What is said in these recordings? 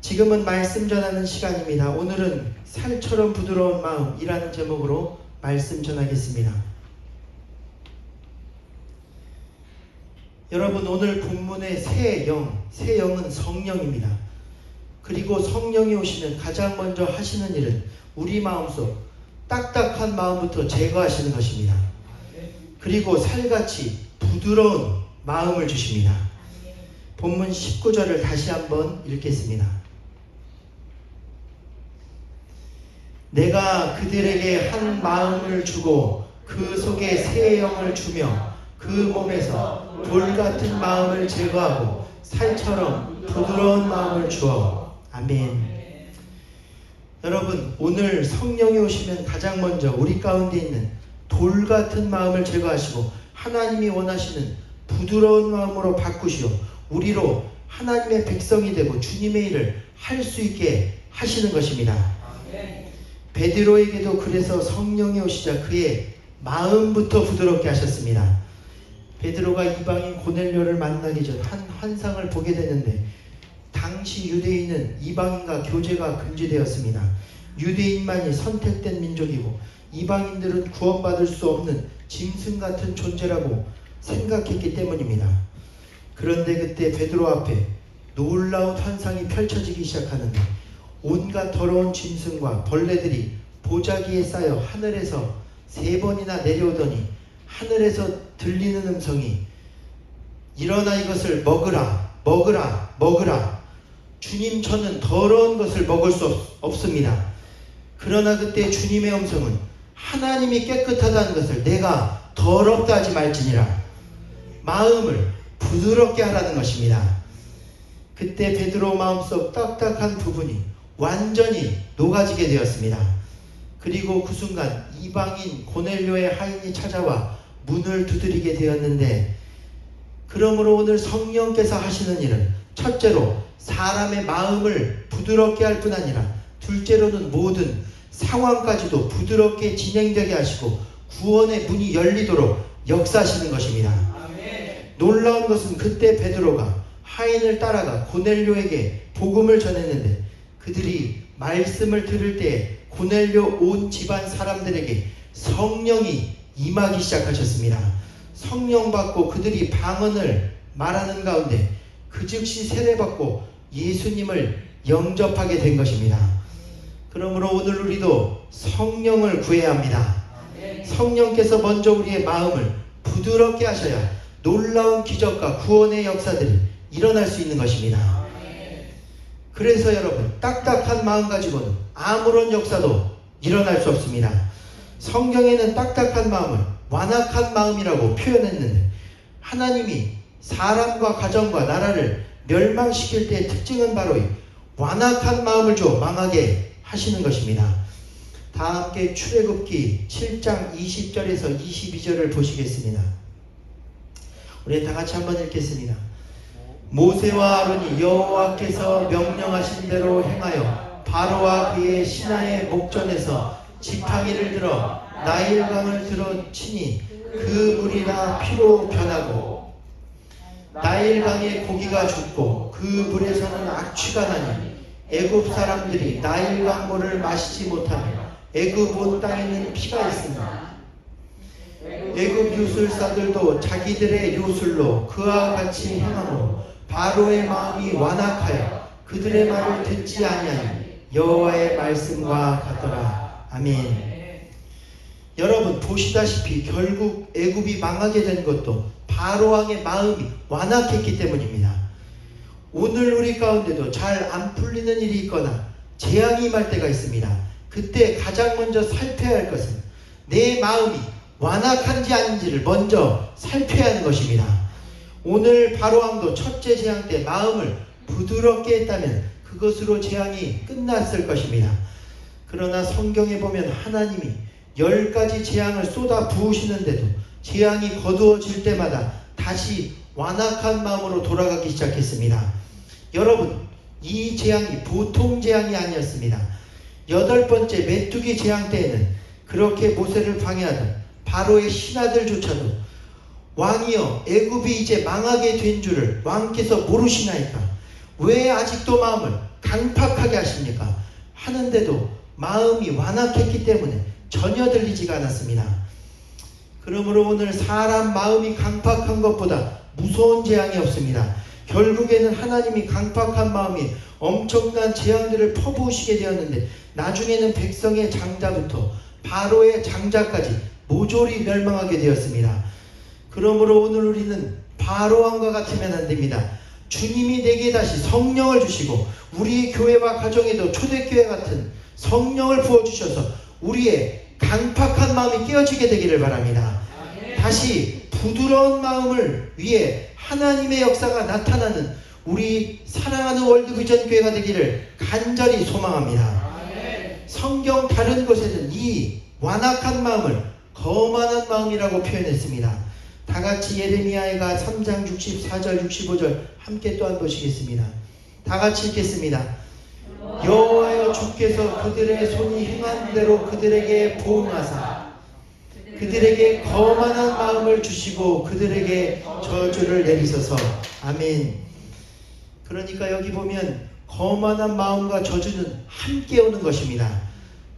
지금은 말씀 전하는 시간입니다. 오늘은 살처럼 부드러운 마음이라는 제목으로 말씀 전하겠습니다. 여러분 오늘 본문의 새 영, 새 영은 성령입니다. 그리고 성령이 오시면 가장 먼저 하시는 일은 우리 마음속 딱딱한 마음부터 제거하시는 것입니다. 그리고 살같이 부드러운 마음을 주십니다. 본문 19절을 다시 한번 읽겠습니다. 내가 그들에게 한 마음을 주고 그 속에 새 영을 주며 그 몸에서 돌 같은 마음을 제거하고 살처럼 부드러운 마음을 주어 아멘. 여러분 오늘 성령이 오시면 가장 먼저 우리 가운데 있는 돌 같은 마음을 제거하시고 하나님이 원하시는 부드러운 마음으로 바꾸시어 우리로 하나님의 백성이 되고 주님의 일을 할 수 있게 하시는 것입니다. 베드로에게도 그래서 성령이 오시자 그의 마음부터 부드럽게 하셨습니다. 베드로가 이방인 고넬료를 만나기 전 한 환상을 보게 되는데 당시 유대인은 이방인과 교제가 금지되었습니다. 유대인만이 선택된 민족이고 이방인들은 구원받을 수 없는 짐승 같은 존재라고 생각했기 때문입니다. 그런데 그때 베드로 앞에 놀라운 환상이 펼쳐지기 시작하는데 온갖 더러운 짐승과 벌레들이 보자기에 쌓여 하늘에서 세 번이나 내려오더니 하늘에서 들리는 음성이 일어나 이것을 먹으라 먹으라 먹으라 주님 저는 더러운 것을 먹을 수 없, 없습니다. 그러나 그때 주님의 음성은 하나님이 깨끗하다는 것을 내가 더럽다 하지 말지니라 마음을 부드럽게 하라는 것입니다. 그때 베드로 마음속 딱딱한 부분이 완전히 녹아지게 되었습니다. 그리고 그 순간 이방인 고넬료의 하인이 찾아와 문을 두드리게 되었는데 그러므로 오늘 성령께서 하시는 일은 첫째로 사람의 마음을 부드럽게 할 뿐 아니라 둘째로는 모든 상황까지도 부드럽게 진행되게 하시고 구원의 문이 열리도록 역사하시는 것입니다. 놀라운 것은 그때 베드로가 하인을 따라가 고넬료에게 복음을 전했는데 그들이 말씀을 들을 때 고넬료 온 집안 사람들에게 성령이 임하기 시작하셨습니다. 성령 받고 그들이 방언을 말하는 가운데 그 즉시 세례받고 예수님을 영접하게 된 것입니다. 그러므로 오늘 우리도 성령을 구해야 합니다. 성령께서 먼저 우리의 마음을 부드럽게 하셔야 놀라운 기적과 구원의 역사들이 일어날 수 있는 것입니다. 그래서 여러분 딱딱한 마음 가지고는 아무런 역사도 일어날 수 없습니다. 성경에는 딱딱한 마음을 완악한 마음이라고 표현했는데 하나님이 사람과 가정과 나라를 멸망시킬 때의 특징은 바로 이 완악한 마음을 줘 망하게 하시는 것입니다. 다 함께 출애굽기 7장 20절에서 22절을 보시겠습니다. 우리 다 같이 한번 읽겠습니다. 모세와 아론이 여호와께서 명령하신 대로 행하여 바로와 그의 신하의 목전에서 지팡이를 들어 나일강을 들어 치니 그 물이 다 피로 변하고 나일강의 고기가 죽고 그 물에서는 악취가 나니 애굽 사람들이 나일강 물을 마시지 못하며 애굽 온 땅에는 피가 있습니다. 애굽 요술사들도 자기들의 요술로 그와 같이 행하므로 바로의 마음이 완악하여 그들의 말을 듣지 아니하니 여호와의 말씀과 같더라. 아멘. 여러분 보시다시피 결국 애굽이 망하게 된 것도 바로 왕의 마음이 완악했기 때문입니다. 오늘 우리 가운데도 잘 안 풀리는 일이 있거나 재앙이 임할 때가 있습니다. 그때 가장 먼저 살펴야 할 것은 내 마음이 완악한지 아닌지를 먼저 살펴야 하는 것입니다. 오늘 바로왕도 첫째 재앙 때 마음을 부드럽게 했다면 그것으로 재앙이 끝났을 것입니다. 그러나 성경에 보면 하나님이 열 가지 재앙을 쏟아 부으시는데도 재앙이 거두어질 때마다 다시 완악한 마음으로 돌아가기 시작했습니다. 여러분, 이 재앙이 보통 재앙이 아니었습니다. 여덟 번째 메뚜기 재앙 때에는 그렇게 모세를 방해하던 바로의 신하들조차도 왕이여 애굽이 이제 망하게 된 줄을 왕께서 모르시나이까 왜 아직도 마음을 강팍하게 하십니까? 하는데도 마음이 완악했기 때문에 전혀 들리지가 않았습니다. 그러므로 오늘 사람 마음이 강팍한 것보다 무서운 재앙이 없습니다. 결국에는 하나님이 강팍한 마음이 엄청난 재앙들을 퍼부으시게 되었는데 나중에는 백성의 장자부터 바로의 장자까지 모조리 멸망하게 되었습니다. 그러므로 오늘 우리는 바로 왕과 같으면 안 됩니다. 주님이 내게 다시 성령을 주시고 우리 교회와 가정에도 초대교회 같은 성령을 부어주셔서 우리의 강팍한 마음이 깨어지게 되기를 바랍니다. 다시 부드러운 마음을 위해 하나님의 역사가 나타나는 우리 사랑하는 월드비전 교회가 되기를 간절히 소망합니다. 성경 다른 곳에는 이 완악한 마음을 거만한 마음이라고 표현했습니다. 다 같이 예레미야가 3장 64절 65절 함께 또한 보시겠습니다. 다 같이 읽겠습니다. 여호와여 주께서 그들의 손이 행한 대로 그들에게 보응하사 그들에게 거만한 마음을 주시고 그들에게 저주를 내리소서. 아멘. 그러니까 여기 보면 거만한 마음과 저주는 함께 오는 것입니다.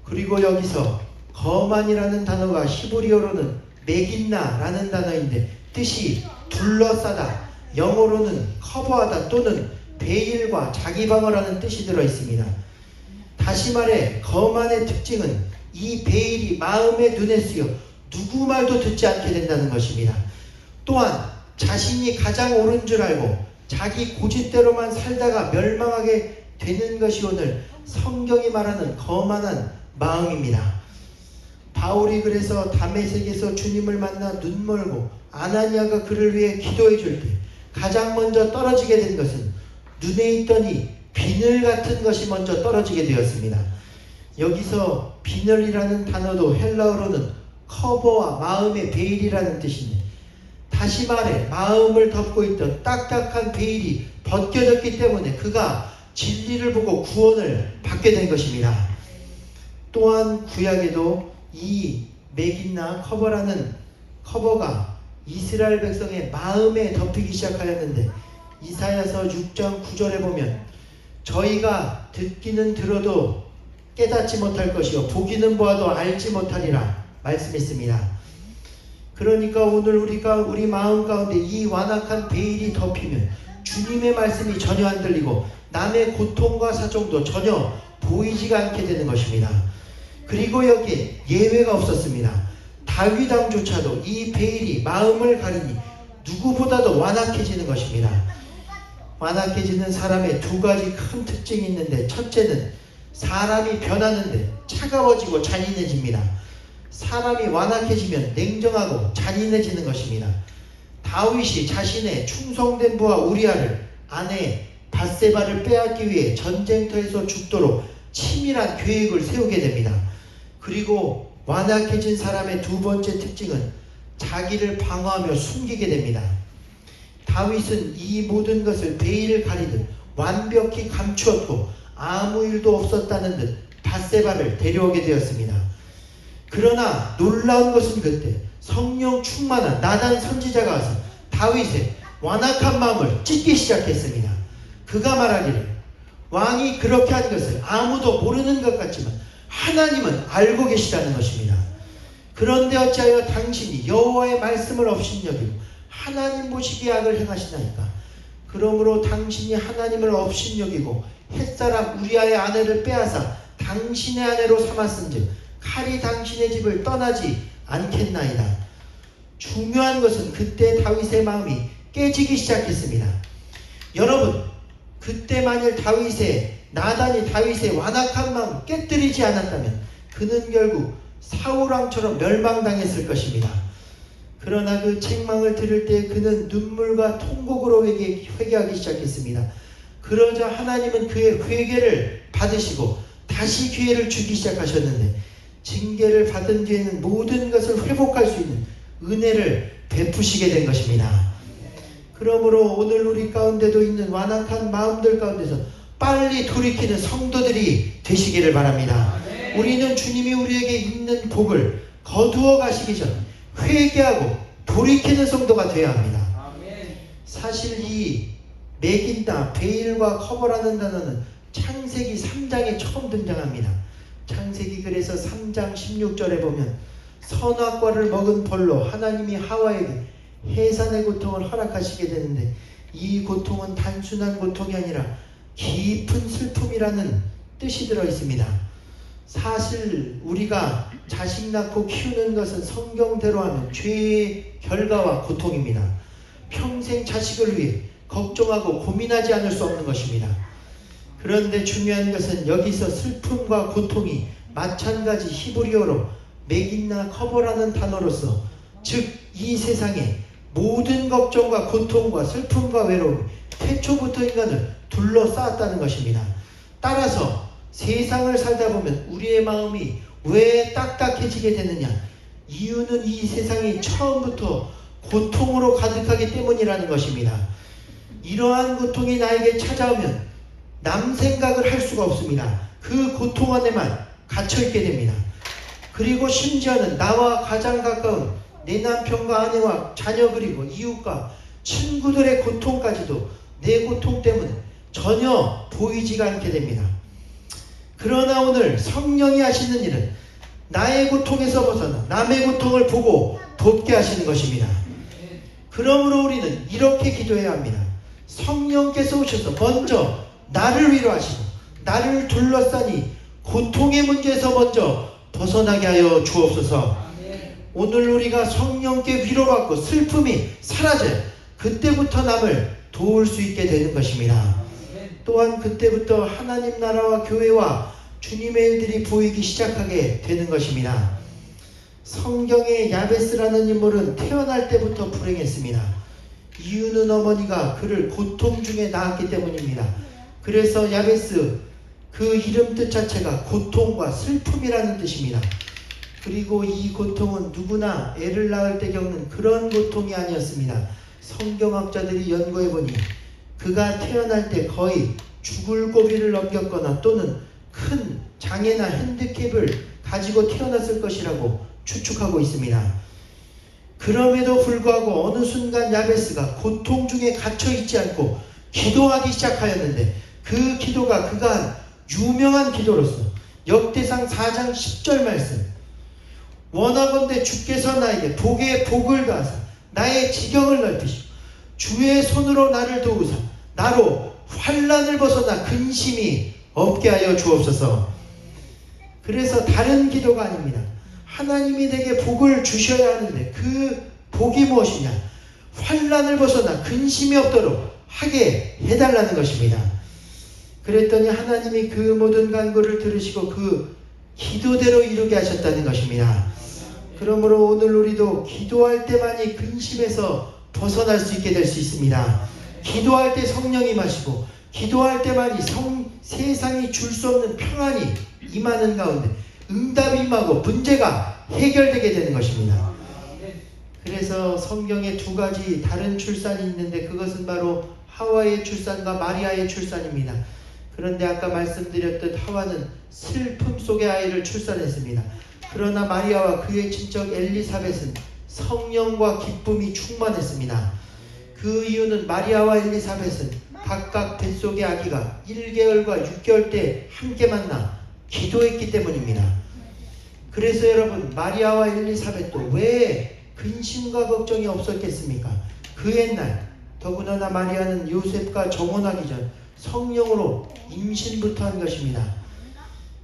그리고 여기서 거만이라는 단어가 히브리어로는 매긴나라는 단어인데 뜻이 둘러싸다, 영어로는 커버하다 또는 베일과 자기 방어라는 뜻이 들어 있습니다. 다시 말해 거만의 특징은 이 베일이 마음의 눈에 쓰여 누구 말도 듣지 않게 된다는 것입니다. 또한 자신이 가장 옳은 줄 알고 자기 고집대로만 살다가 멸망하게 되는 것이 오늘 성경이 말하는 거만한 마음입니다. 바울이 그래서 담에색에서 주님을 만나 눈 멀고 아나니아가 그를 위해 기도해 줄 때 가장 먼저 떨어지게 된 것은 눈에 있더니 비늘 같은 것이 먼저 떨어지게 되었습니다. 여기서 비늘이라는 단어도 헬라어로는 커버와 마음의 베일이라는 뜻인데 다시 말해 마음을 덮고 있던 딱딱한 베일이 벗겨졌기 때문에 그가 진리를 보고 구원을 받게 된 것입니다. 또한 구약에도 이 맥이나 커버라는 커버가 이스라엘 백성의 마음에 덮이기 시작하였는데 이사야서 6장 9절에 보면 저희가 듣기는 들어도 깨닫지 못할 것이요 보기는 보아도 알지 못하리라 말씀했습니다. 그러니까 오늘 우리가 우리 마음 가운데 이 완악한 베일이 덮이면 주님의 말씀이 전혀 안 들리고 남의 고통과 사정도 전혀 보이지가 않게 되는 것입니다. 그리고 여기 예외가 없었습니다. 다윗 왕조차도 이 베일이 마음을 가리니 누구보다도 완악해지는 것입니다. 완악해지는 사람의 두 가지 큰 특징이 있는데 첫째는 사람이 변하는데 차가워지고 잔인해집니다. 사람이 완악해지면 냉정하고 잔인해지는 것입니다. 다윗이 자신의 충성된 부하 우리아를 아내 바세바를 빼앗기 위해 전쟁터에서 죽도록 치밀한 계획을 세우게 됩니다. 그리고 완악해진 사람의 두 번째 특징은 자기를 방어하며 숨기게 됩니다. 다윗은 이 모든 것을 베일을 가리듯 완벽히 감추었고 아무 일도 없었다는 듯 바세바를 데려오게 되었습니다. 그러나 놀라운 것은 그때 성령 충만한 나단 선지자가 와서 다윗의 완악한 마음을 찢기 시작했습니다. 그가 말하기를 왕이 그렇게 한 것을 아무도 모르는 것 같지만 하나님은 알고 계시다는 것입니다. 그런데 어찌하여 당신이 여호와의 말씀을 업신여기고 하나님 보시기에 악을 행하시나이까 그러므로 당신이 하나님을 업신여기고 햇사람 우리아의 아내를 빼앗아 당신의 아내로 삼았은즉 칼이 당신의 집을 떠나지 않겠나이다. 중요한 것은 그때 다윗의 마음이 깨지기 시작했습니다. 여러분, 그때 만일 다윗의 나단이 다윗의 완악한 마음 깨뜨리지 않았다면 그는 결국 사울왕처럼 멸망당했을 것입니다. 그러나 그 책망을 들을 때 그는 눈물과 통곡으로 회개, 회개하기 시작했습니다. 그러자 하나님은 그의 회개를 받으시고 다시 기회를 주기 시작하셨는데 징계를 받은 뒤에는 모든 것을 회복할 수 있는 은혜를 베푸시게 된 것입니다. 그러므로 오늘 우리 가운데도 있는 완악한 마음들 가운데서 빨리 돌이키는 성도들이 되시기를 바랍니다. 우리는 주님이 우리에게 있는 복을 거두어 가시기 전 회개하고 돌이키는 성도가 되어야 합니다. 사실 이 매긴다, 베일과 커버라는 단어는 창세기 3장에 처음 등장합니다. 창세기 그래서 3장 16절에 보면 선악과를 먹은 벌로 하나님이 하와에게 해산의 고통을 허락하시게 되는데 이 고통은 단순한 고통이 아니라 깊은 슬픔이라는 뜻이 들어 있습니다. 사실 우리가 자식 낳고 키우는 것은 성경대로 하면 죄의 결과와 고통입니다. 평생 자식을 위해 걱정하고 고민하지 않을 수 없는 것입니다. 그런데 중요한 것은 여기서 슬픔과 고통이 마찬가지 히브리어로 맥이나 커버라는 단어로서 즉 이 세상에 모든 걱정과 고통과 슬픔과 외로움이 태초부터 인간을 둘러싸았다는 것입니다. 따라서 세상을 살다 보면 우리의 마음이 왜 딱딱해지게 되느냐? 이유는 이 세상이 처음부터 고통으로 가득하기 때문이라는 것입니다. 이러한 고통이 나에게 찾아오면 남 생각을 할 수가 없습니다. 그 고통 안에만 갇혀 있게 됩니다. 그리고 심지어는 나와 가장 가까운 내 남편과 아내와 자녀 그리고 이웃과 친구들의 고통까지도 내 고통 때문에 전혀 보이지가 않게 됩니다. 그러나 오늘 성령이 하시는 일은 나의 고통에서 벗어나 남의 고통을 보고 돕게 하시는 것입니다. 그러므로 우리는 이렇게 기도해야 합니다. 성령께서 오셔서 먼저 나를 위로하시고 나를 둘러싸니 고통의 문제에서 먼저 벗어나게 하여 주옵소서. 오늘 우리가 성령께 위로받고 슬픔이 사라져 그때부터 남을 도울 수 있게 되는 것입니다. 또한 그때부터 하나님 나라와 교회와 주님의 일들이 보이기 시작하게 되는 것입니다. 성경의 야베스라는 인물은 태어날 때부터 불행했습니다. 이유는 어머니가 그를 고통 중에 낳았기 때문입니다. 그래서 야베스 그 이름 뜻 자체가 고통과 슬픔이라는 뜻입니다. 그리고 이 고통은 누구나 애를 낳을 때 겪는 그런 고통이 아니었습니다. 성경학자들이 연구해 보니 그가 태어날 때 거의 죽을 고비를 넘겼거나 또는 큰 장애나 핸디캡을 가지고 태어났을 것이라고 추측하고 있습니다. 그럼에도 불구하고 어느 순간 야베스가 고통 중에 갇혀 있지 않고 기도하기 시작하였는데 그 기도가 그가 한 유명한 기도로서 역대상 4장 10절 말씀 원하건대 주께서 나에게 복의 복을 다하사 나의 지경을 넓히시고 주의 손으로 나를 도우사 나로 환란을 벗어나 근심이 없게 하여 주옵소서. 그래서 다른 기도가 아닙니다. 하나님이 내게 복을 주셔야 하는데 그 복이 무엇이냐? 환란을 벗어나 근심이 없도록 하게 해달라는 것입니다. 그랬더니 하나님이 그 모든 간구를 들으시고 그 기도대로 이루게 하셨다는 것입니다. 그러므로 오늘 우리도 기도할 때만이 근심에서 벗어날 수 있게 될 수 있습니다. 기도할 때 성령이 마시고 기도할 때만이 성, 세상이 줄 수 없는 평안이 임하는 가운데 응답이 임하고 문제가 해결되게 되는 것입니다. 그래서 성경에 두 가지 다른 출산이 있는데 그것은 바로 하와의 출산과 마리아의 출산입니다. 그런데 아까 말씀드렸듯 하와는 슬픔 속의 아이를 출산했습니다. 그러나 마리아와 그의 친척 엘리사벳은 성령과 기쁨이 충만했습니다. 그 이유는 마리아와 엘리사벳은 각각 뱃속의 아기가 1개월과 6개월 때 함께 만나 기도했기 때문입니다. 그래서 여러분 마리아와 엘리사벳도 왜 근심과 걱정이 없었겠습니까? 그 옛날 더구나 마리아는 요셉과 정혼하기 전 성령으로 임신부터 한 것입니다.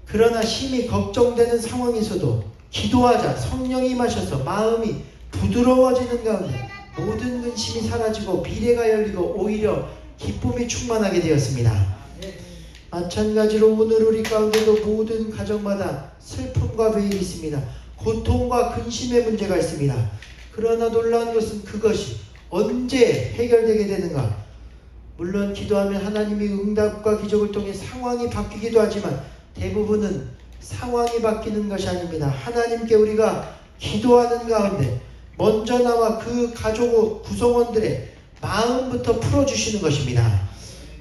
그러나 심히 걱정되는 상황에서도 기도하자 성령이 마셔서 마음이 부드러워지는 가운데 모든 근심이 사라지고 미래가 열리고 오히려 기쁨이 충만하게 되었습니다. 마찬가지로 오늘 우리 가운데도 모든 가정마다 슬픔과 배임이 있습니다. 고통과 근심의 문제가 있습니다. 그러나 놀라운 것은 그것이 언제 해결되게 되는가? 물론 기도하면 하나님이 응답과 기적을 통해 상황이 바뀌기도 하지만 대부분은 상황이 바뀌는 것이 아닙니다. 하나님께 우리가 기도하는 가운데 먼저 나와 그 가족 구성원들의 마음부터 풀어주시는 것입니다.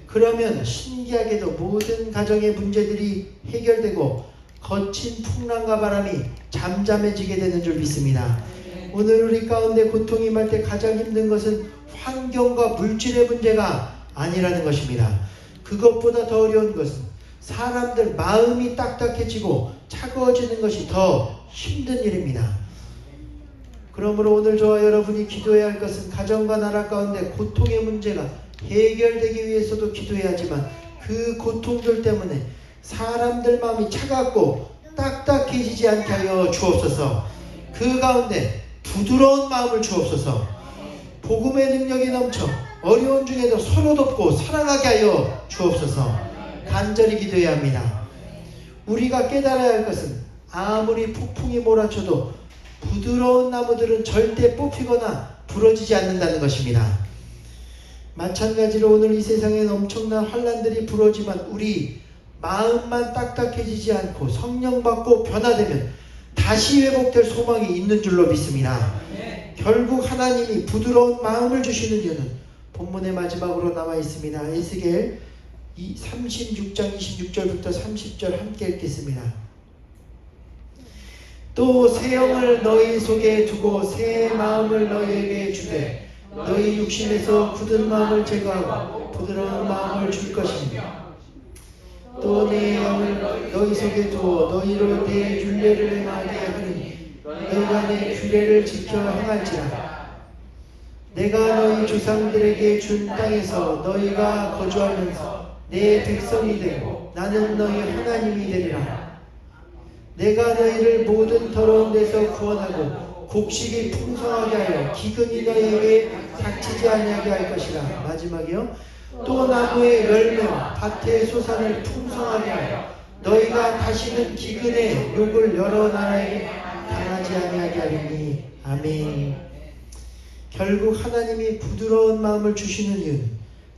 그러면 신기하게도 모든 가정의 문제들이 해결되고 거친 풍랑과 바람이 잠잠해지게 되는 줄 믿습니다. 오늘 우리 가운데 고통이 임할 때 가장 힘든 것은 환경과 물질의 문제가 아니라는 것입니다. 그것보다 더 어려운 것은 사람들 마음이 딱딱해지고 차가워지는 것이 더 힘든 일입니다. 그러므로 오늘 저와 여러분이 기도해야 할 것은 가정과 나라 가운데 고통의 문제가 해결되기 위해서도 기도해야 하지만 그 고통들 때문에 사람들 마음이 차갑고 딱딱해지지 않게 하여 주옵소서. 그 가운데 부드러운 마음을 주옵소서. 복음의 능력이 넘쳐 어려운 중에도 서로 돕고 사랑하게 하여 주옵소서. 간절히 기도해야 합니다. 우리가 깨달아야 할 것은 아무리 폭풍이 몰아쳐도 부드러운 나무들은 절대 뽑히거나 부러지지 않는다는 것입니다. 마찬가지로 오늘 이 세상엔 엄청난 환란들이 불어지만 우리 마음만 딱딱해지지 않고 성령 받고 변화되면 다시 회복될 소망이 있는 줄로 믿습니다. 결국 하나님이 부드러운 마음을 주시는 이유는 본문의 마지막으로 나와 있습니다. 에스겔 36장 26절부터 30절 함께 읽겠습니다. 또 새 영을 너희 속에 두고 새 마음을 너희에게 주되 너희 육신에서 굳은 마음을 제거하고 부드러운 마음을 줄 것이며 또 내 영을 너희 속에 두어 너희로 내 율례를 행하게 하니 너희가 내 규례를 지켜 행할지라 내가 너희 조상들에게 준 땅에서 너희가 거주하면서 내 백성이 되고 나는 너희 하나님이 되리라. 내가 너희를 모든 더러운 데서 구원하고 곡식이 풍성하게 하여 기근이 너희에게 닥치지 아니하게 할 것이라. 마지막이요. 또 나무의 열매와 밭의 소산을 풍성하게 하여 너희가 다시는 기근의 욕을 여러 나라에게 당하지 아니하게 하리니. 아멘. 결국 하나님이 부드러운 마음을 주시는 이유는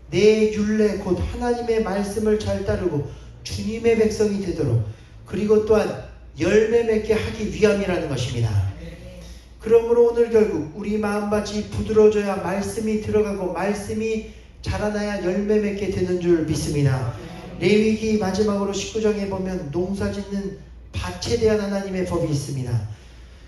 내 율례 곧 하나님의 말씀을 잘 따르고 주님의 백성이 되도록 그리고 또한 열매 맺게 하기 위함이라는 것입니다. 그러므로 오늘 결국 우리 마음밭이 부드러워져야 말씀이 들어가고 말씀이 자라나야 열매 맺게 되는 줄 믿습니다. 레위기 마지막으로 19장에 보면 농사 짓는 밭에 대한 하나님의 법이 있습니다.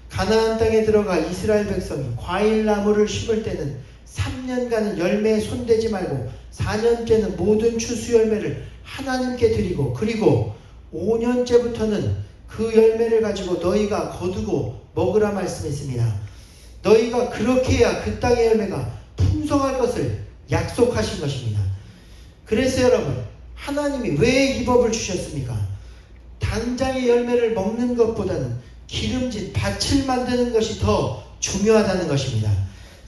가나안 땅에 들어가 이스라엘 백성이 과일 나무를 심을 때는 3년간은 열매에 손대지 말고 4년째는 모든 추수 열매를 하나님께 드리고 그리고 5년째부터는 그 열매를 가지고 너희가 거두고 먹으라 말씀했습니다. 너희가 그렇게 해야 그 땅의 열매가 풍성할 것을 약속하신 것입니다. 그래서 여러분, 하나님이 왜 이 법을 주셨습니까? 당장의 열매를 먹는 것보다는 기름진 밭을 만드는 것이 더 중요하다는 것입니다.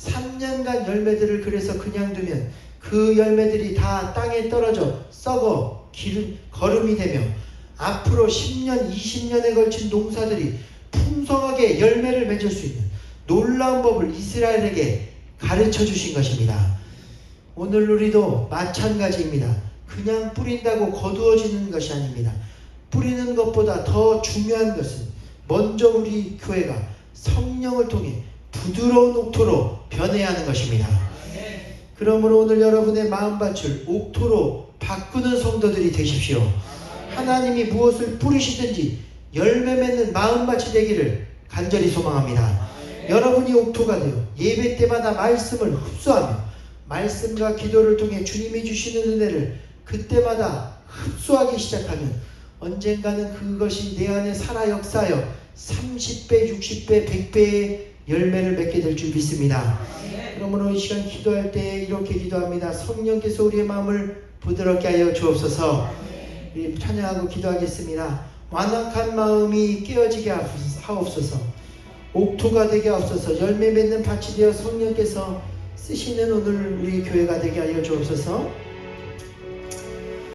3년간 열매들을 그래서 그냥 두면 그 열매들이 다 땅에 떨어져 썩어 기름, 거름이 되며 앞으로 10년, 20년에 걸친 농사들이 풍성하게 열매를 맺을 수 있는 놀라운 법을 이스라엘에게 가르쳐 주신 것입니다. 오늘 우리도 마찬가지입니다. 그냥 뿌린다고 거두어지는 것이 아닙니다. 뿌리는 것보다 더 중요한 것은 먼저 우리 교회가 성령을 통해 부드러운 옥토로 변해야 하는 것입니다. 그러므로 오늘 여러분의 마음밭을 옥토로 바꾸는 성도들이 되십시오. 하나님이 무엇을 뿌리시든지 열매 맺는 마음밭이 되기를 간절히 소망합니다. 여러분이 옥토가 되어 예배 때마다 말씀을 흡수하며 말씀과 기도를 통해 주님이 주시는 은혜를 그때마다 흡수하기 시작하면 언젠가는 그것이 내 안에 살아 역사하여 30배, 60배, 100배의 열매를 맺게 될 줄 믿습니다. 그러므로 이 시간 기도할 때 이렇게 기도합니다. 성령께서 우리의 마음을 부드럽게 하여 주옵소서. 우리 찬양하고 기도하겠습니다. 완악한 마음이 깨어지게 하옵소서. 옥토가 되게 하옵소서. 열매 맺는 밭이 되어 성령께서 쓰시는 오늘 우리 교회가 되게 하여 주옵소서.